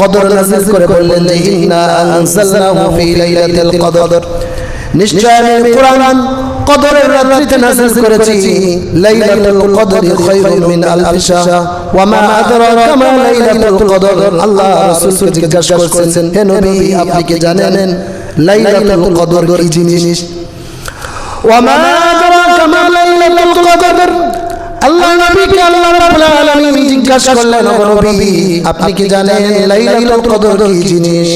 কদর নাযিল করে বললেন যে ইন্না আনজালনাহু ফি লাইলাতিল কদর। নিশ্চয় আমি কোরআন কদরের রাত্রিতে নাযিল করেছি। লাইলাতুল কদরি খায়রুম মিন আলফি শাহর ওয়া মা আদরাকা মা লাইলাতুল কদর। আল্লাহ রাসূলকে জিজ্ঞাসা করেছেন হে নবী আপনি কি জানেন লাইলাতুল কদর কি জিনিস? ওয়া মা আদরাকা মা লাইলাতুল কদর। আল্লাহ নবীকে আল্লাহ রাব্বুল আলামিন জিজ্ঞাসা করলেন, ও নবী, আপনি কি জানেন লাইলাতুল কদর কি জিনিস?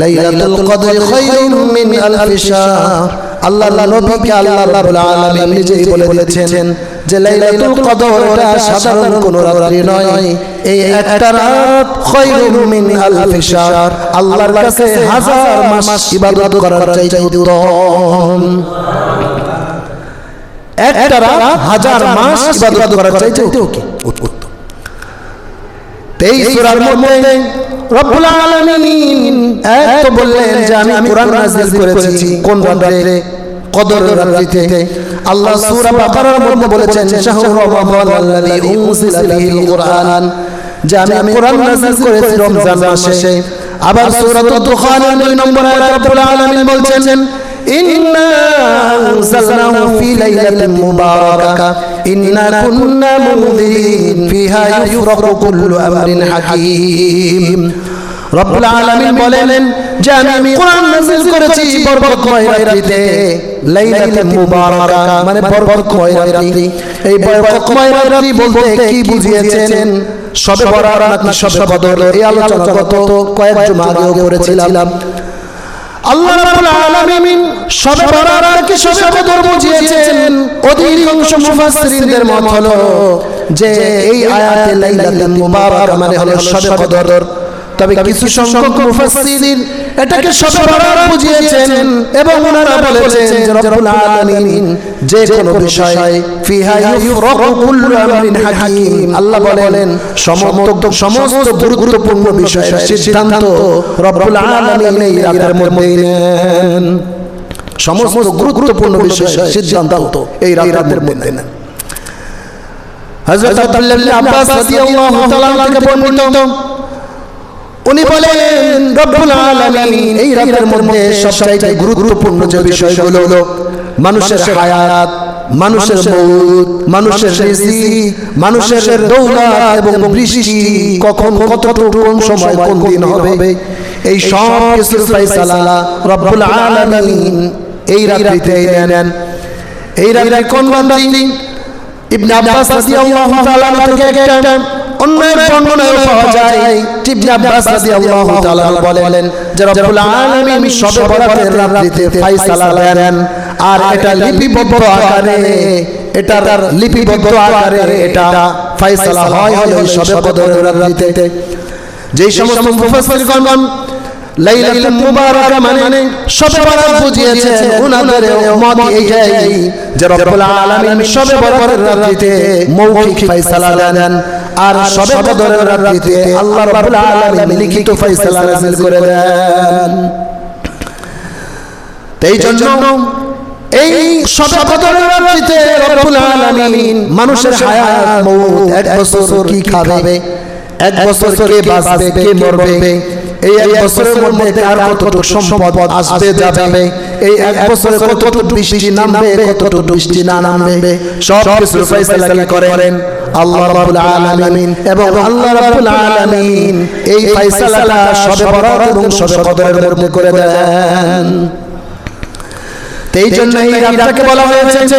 লাইলাতুল কদর খায়রুম মিন আলফি শাহর। আল্লাহ নবীকে আল্লাহ রাব্বুল আলামিন নিজেই বলে দিয়েছেন যে লাইলাতুল কদর এটা সাধারণ কোনো রাত্রি নয়, এই একটা রাত খায়রুম মিন আলফি শাহর। আল্লাহর কাছে হাজার মাস ইবাদত করার চাইতে উত্তম। একটা রাত হাজার মাস ইবাদত করার চাইতে উত্তম এই সূরার মধ্যে রব্বুল আলামিন এক তো বললেন যে আমি কোরআন নাযিল করেছি। কোন রাতে কদর রাত্রিতে আল্লাহ সূরা বাকারার মধ্যে বলেছেন শাহরু রমাদান আল্লাযী উনজিলা ফীহিল কুরআন যে আমি কোরআন নাযিল করেছি রমজান মাসে আবার সূরাতুদ দুখানের 2 নম্বর আয়াতে রব্বুল আলামিন বলছেন إنا أنزلناه في ليلة مباركة إنا كنا منذرين فيها يفرق كل أمر حكيم রব্বুল আলামিন বলেন যে আমি কোরআন নাযিল করেছি বরকতময় রাত্রিতে লাইলাতুল মুবারাকা মানে বরকতময় রাত্রি এই বরকতময় রাত্রি বলতে কি বুঝিয়েছেন সবে বরাত নাকি সবে বদর এই আলোচনা গত কয়েক জুমা আগেও করেছিলাম আল্লাহ রাব্বুল আলামিন সবে বরাতকে সবে বদর বুঝিয়েছেন? অধিকাংশ মুফাসসিরদের মত হলো যে এই আয়াতে লাইলাতুল মুবারাকা মানে হলো সবে বদর তবে কিছু সংখ্যক মুফাসসিরিন এটাকে সবে বরাত বুঝিয়েছেন এবং ওনারা বলেছেন যে রব্বুল আলামিন যে কোন বিষয় ফিহা ইউফরাকু কুল্লু আমরিন হাকীম। আল্লাহ বলেন সমস্ত সমস্ত গুরুত্বপূর্ণ বিষয়ের সিদ্ধান্ত রব্বুল আলামিন এই রাতের মধ্যে নেন। সমস্ত গুরুত্বপূর্ণ বিষয়ের সিদ্ধান্ত এই রাতের মধ্যে নেন। হযরত আব্দুল্লাহ আব্বাস রাদিয়াল্লাহু তাআলা থেকে বর্ণিত উনি বলেন রব্বুল আলামিন এই রাতের মধ্যে সবচাইতে গুরুত্বপূর্ণ যে বিষয়গুলো হলো মানুষের হায়াত মানুষের মৌত মানুষের রিজিক মানুষের দৌলত এবং বৃষ্টি কখন কতটুকু কোন সময় কোন দিন হবে? এই সব কিছুর ফয়সালা রব্বুল আলামিন এই রাত্রিতে নেন। এই রাত্রে কোন রাত্রি ইবনে আব্বাস রাদিয়াল্লাহু তাআলা থেকে একটা অন্য এক বর্ণনায় পাওয়া যায়। ইবনে আব্বাস রাদিয়াল্লাহু তাআলা বলেন যে রব্বুল আলামিন সবে বরাতের রাত্রিতে ফয়সালা দেন আর এটা লিপিবদ্ধ আকারে এটার লিপিবদ্ধ আকারে এটা ফয়সালা হয় হলো সবে বদরের রাত্রিতে। যেই সমস্ত মুফাসসিরগণ লাইলাতুল মুবারাকা মানে সবে বরাত বুঝিয়েছেন উনাদের মত এই যাই যে রব্বুল আলামিন সবে বরাতের রাত্রিতে মৌখিক ফয়সালা দেন। আর সবে বদরের রাত্রিতে আল্লাহ রাব্বুল আলামিন লিখিত ফয়সালা নাযিল করে দেন। এই জন্য এই সবে বদরের রাত্রিতে রব্বুল আলামিন মানুষের হায়াত এক বছর কি খাবে? এক বছর কে বাঁচবে কে মরবে? এই এক বছরের মধ্যে কার কতটুকু সম্পদ আসবে যাবে? এই এক বছরে কতটুকু বৃষ্টি নামবে কতটুকু বৃষ্টি না নামবে? সব কিছু ফয়সালা করেন আল্লাহ রাব্বুল আলামিন। এবং আল্লাহ রাব্বুল আলামিন এই ফয়সালাটা সবে বরাত এবং সবে কদরের মধ্যে করে দেন। এই জন্য এই রাতটাকে বলা হয়েছে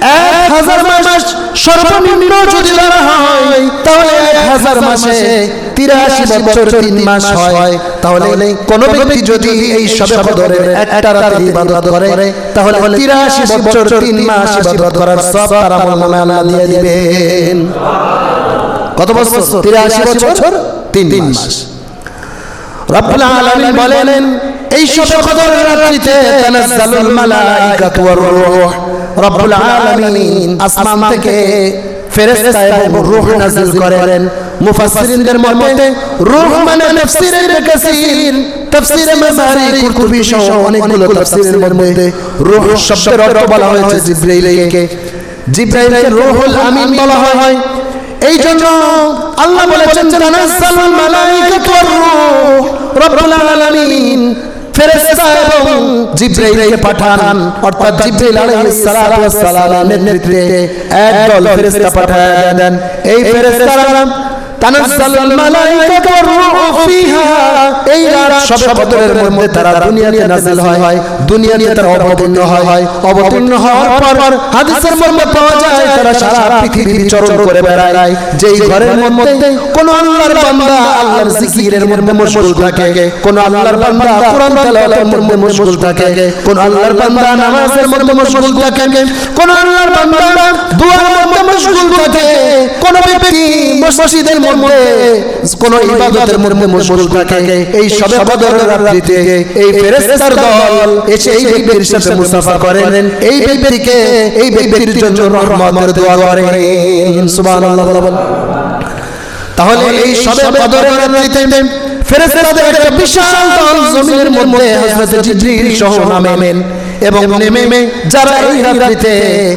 এক হাজার মাস সর্বনিম্ন হয়, তাহলে এক হাজার মাসে তিরাশি বছর তিন মাস হয়। তাহলে কোন ব্যক্তি যদি এই সবে বদরের একটা তাহলে তিরাশি বছর মাস ইবাদত করার সব তার আমল নামে কত বছর? তিরাশি বছর? তিন মাস। রব্বুল আলামিন বলেন এই সবে কদরের রাত্রিতে তানাজ্জালুল মালাইকাতু ওয়ার রূহ। রব্বুল আলামিন আসমান থেকে ফেরেশতা এবং রূহ নাযিল করেন। মুফাসসিরিনদের মতে রূহ মানে তাফসীরে ইবনে কাসির তাফসীরে মাজারি কুরতুবী সহ অনেকগুলো তাফসীরের মধ্যে রূহ শব্দের অর্থ বলা হয়েছে জিবরাইলকে। জিবরাইলকে। রূহুল আমিন বলা হয়। এই জন্য আল্লাহ বলেছেন তানাজ্জালুল মালাইকাতু ওয়ার রূহ রব্বুল আলামিন ফেরেশতা এবং জিবরাইলকে পাঠান। অর্থাৎ জিবরাইল আলাইহিস সালাতু ওয়াস সালামের নেতৃত্বে একদল ফেরেশতা পাঠায় দেন। এই ফেরেশতারা তানাজ্জালুল মালাইকাতু ওয়ার ফিহা। এই রাত সবে বদরের মধ্যে তারা দুনিয়াতে নাযিল হয়। দুনিয়াতে তারা অবতীর্ণ হয়। অবতীর্ণ হওয়ার পর হাদিসের মধ্যে পাওয়া যায় তারা সারা পৃথিবী বিচরণ করে বেড়ায়। যেই ঘরের মধ্যে কোন আল্লাহর বান্দা আল্লাহর জিকিরের মধ্যে মশগুল থাকে। কোন আল্লাহর বান্দা কোরআন তেলাওয়াতের মধ্যে মশগুল থাকে। কোন আল্লাহর বান্দা নামাজের মধ্যে মশগুল থাকে। কোন আল্লাহর বান্দা দুআর মধ্যে মশগুল থাকে কোন ব্যক্তি মসজিদের মধ্যে কোন ইবাদতের মধ্যে থাকে এই সবে বদরের রাত্রিতে এই ফেরেশতার দল এসে এই ব্যক্তির সাথে মুসাফা করেন এই ব্যক্তিকে এই ব্যক্তির জন্য রহমতের দোয়া করেন। সুবহানাল্লাহ তাহলে এই সবে বদরের রাত্রিতে ফেরেশতাদের একটা বিশাল দল জমিনের মধ্যে হযরত জিবরিল সহ নামেন। এবং নেমে যারা এই রাত্রিতে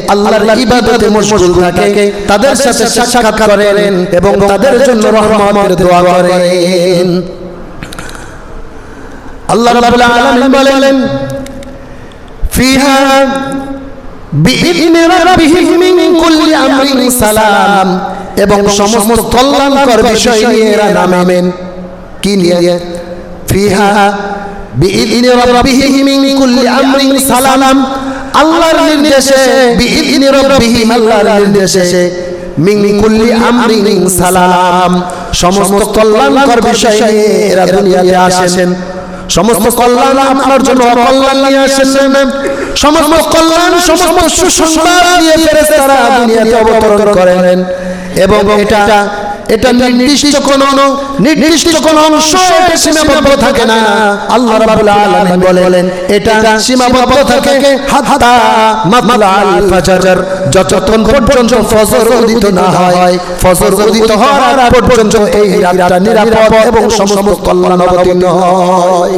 আল্লাহর ইবাদতে মশগুল থাকে তাদের সাথে সাক্ষাৎ করেন এবং তাদের জন্য রহমতের দোয়া করেন। আল্লাহ রাব্বুল আলামিন বলেন ফিহা বিইذن রাব্বিহিম মিন কুল্লি আমরিন সালাম। এবং সমস্ত কল্যাণকর বিষয় নিয়ে এরা নামেন কি নিয়ে? ফিহা بإذن ربه من كل أمر سلام আল্লাহর নির্দেশে بإذن ربه আল্লাহর নির্দেশে মিং কুল্লি আমরিং সালাম। সমস্ত কল্যাণকর বিষয়ে এরা দুনিয়াতে আসেন। সমস্ত কল্যাণ আপনার জন্য কল্যাণ নিয়ে আসেন সমস্ত কল্যাণ, সমস্ত সুসংবাদ নিয়ে ফেরেশতারা দুনিয়াতে অবতরণ করেন। এবং এটা এটা নির্দিষ্ট কোন নির্দিষ্ট কোন অংশ এটা সীমাবদ্ধ থাকে না। আল্লাহ রাব্বুল আলামিন বলেন এটা সীমাবদ্ধ থাকে হাত্তা মাতলাল ফাজর। যতক্ষণ পর্যন্ত ফজর উদিত না হয় ফজর উদিত হওয়ার আগ পর্যন্ত এই রাতটা নিরাপদ এবং সমস্ত কল্যাণ অবতীর্ণ হয়।